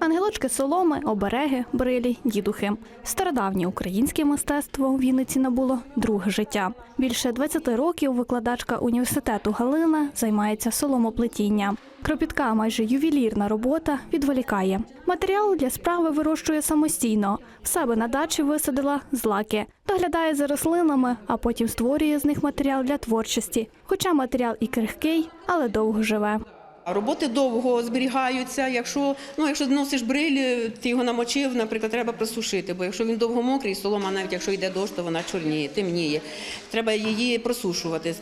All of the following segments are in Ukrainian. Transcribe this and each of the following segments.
Ангелочки соломи, обереги, брилі, дідухи. Стародавнє українське мистецтво у Вінниці набуло друге життя. Більше 20 років викладачка університету Галина займається соломоплетінням. Кропітка, майже ювелірна робота відволікає. Матеріал для справи вирощує самостійно. В себе на дачі висадила злаки. Доглядає за рослинами, а потім створює з них матеріал для творчості. Хоча матеріал і крихкий, але довго живе. Роботи довго зберігаються. Якщо ну, якщо носиш бриль, ти його намочив, наприклад, треба просушити. Бо якщо він довго мокрий, солома, навіть якщо йде дощ, то вона чорніє, темніє. Треба її просушувати.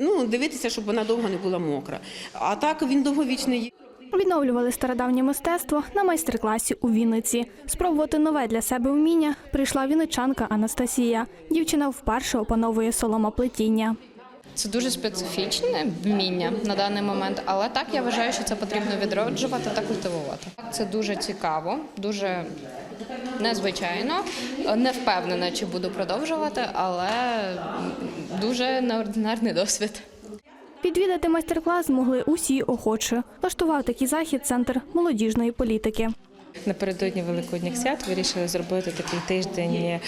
Ну, дивитися, щоб вона довго не була мокра. А так він довговічний. Відновлювали стародавнє мистецтво на майстер-класі у Вінниці. Спробувати нове для себе вміння прийшла вінничанка Анастасія. Дівчина вперше опановує соломоплетіння. Це дуже специфічне вміння на даний момент, але так я вважаю, що це потрібно відроджувати та культивувати. Це дуже цікаво, дуже незвичайно. Не впевнена, чи буду продовжувати, але дуже неординарний досвід. Відвідати майстер-клас змогли усі охочі. Влаштував такий захід центр молодіжної політики. Напередодні Великодніх свят вирішили зробити такий тиждень е,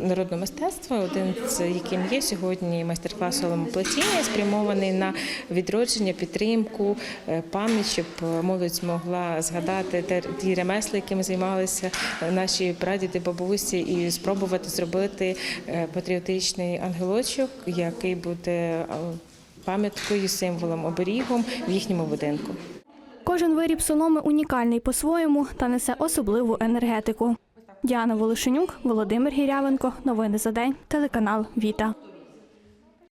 народного мистецтва, один з яким є сьогодні майстер-клас соломоплетіння, спрямований на відродження, підтримку, е, пам'ять, щоб молодь змогла згадати ті ремесла, якими займалися наші прадіди, бабусі, і спробувати зробити е, патріотичний ангелочок, який буде е, пам'яткою, символом, оберігом в їхньому будинку. Кожен виріб соломи унікальний по-своєму та несе особливу енергетику. Діана Волошенюк, Володимир Гірявенко. Новини за день. Телеканал Віта.